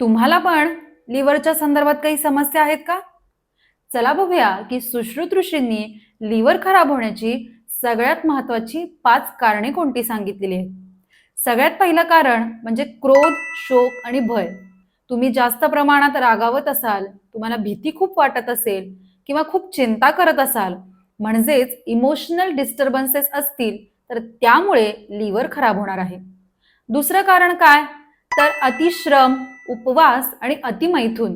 तुम्हाला पण लिव्हरच्या संदर्भात काही समस्या आहेत का? चला बघूया की सुश्रुत ऋषींनी लिव्हर खराब होण्याची सगळ्यात महत्वाची पाच कारणे कोणती सांगितलेली आहेत? सगळ्यात पहिलं कारण म्हणजे क्रोध शोक आणि भय. तुम्ही जास्त प्रमाणात रागावत असाल तुम्हाला भीती खूप वाटत असेल किंवा खूप चिंता करत असाल म्हणजेच इमोशनल डिस्टर्बन्सेस असतील तर त्यामुळे लिव्हर खराब होणार आहे. दुसरं कारण काय? तर अतिश्रम उपवास आणि अतिमैथून.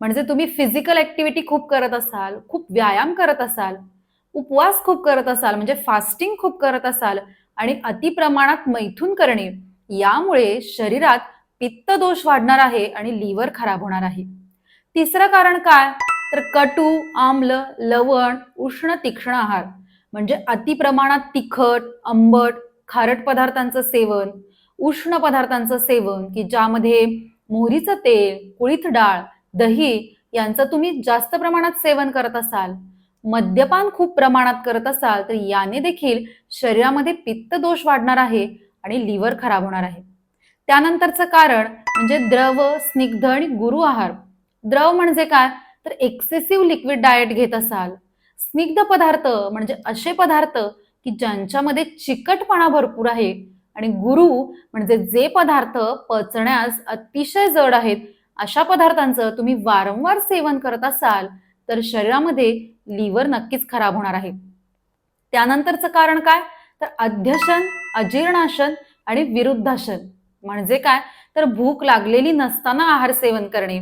म्हणजे तुम्ही फिजिकल ऍक्टिव्हिटी खूप करत असाल खूप व्यायाम करत असाल उपवास खूप करत असाल म्हणजे फास्टिंग खूप करत असाल आणि अति प्रमाणात मैथून करणे यामुळे शरीरात पित्त दोष वाढणार आहे आणि लिव्हर खराब होणार आहे. तिसरं कारण काय? तर कटू आम्ल लवण उष्ण तीक्ष्ण आहार म्हणजे अति प्रमाणात तिखट आंबट खारट पदार्थांचं सेवन उष्ण पदार्थांचं सेवन की ज्यामध्ये मोहरीचं तेल कुळीथ डाळ दही यांचं तुम्ही जास्त प्रमाणात सेवन करत असाल मद्यपान खूप प्रमाणात करत असाल तर याने देखील शरीरामध्ये पित्त दोष वाढणार आहे आणि लिव्हर खराब होणार आहे. त्यानंतरचं कारण म्हणजे द्रव स्निग्ध आणि गुरु आहार. द्रव म्हणजे काय? तर एक्सेसिव्ह लिक्विड डाएट घेत असाल. स्निग्ध पदार्थ म्हणजे असे पदार्थ की ज्यांच्यामध्ये चिकटपणा भरपूर आहे आणि गुरु म्हणजे जे पदार्थ पचण्यास अतिशय जड आहेत अशा पदार्थांचं तुम्ही वारंवार सेवन करत असाल तर शरीरामध्ये लिव्हर नक्कीच खराब होणार आहे. त्यानंतरचं कारण काय? तर अध्यशन अजीर्णाशन आणि विरुद्धाशन. म्हणजे काय? तर भूक लागलेली नसताना आहार सेवन करणे.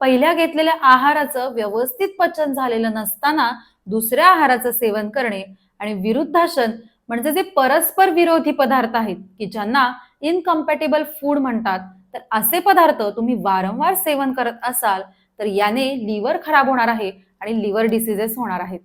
पहिल्या घेतलेल्या आहाराचं व्यवस्थित पचन झालेलं नसताना दुसऱ्या आहाराचं सेवन करणे आणि विरुद्धाशन म्हणजे जे परस्पर विरोधी पदार्थ आहेत की ज्यांना इनकम्पॅटेबल फूड म्हणतात तर असे पदार्थ तुम्ही वारंवार सेवन करत असाल तर याने लिव्हर खराब होणार आहे आणि लिव्हर डिसिजेस होणार आहेत.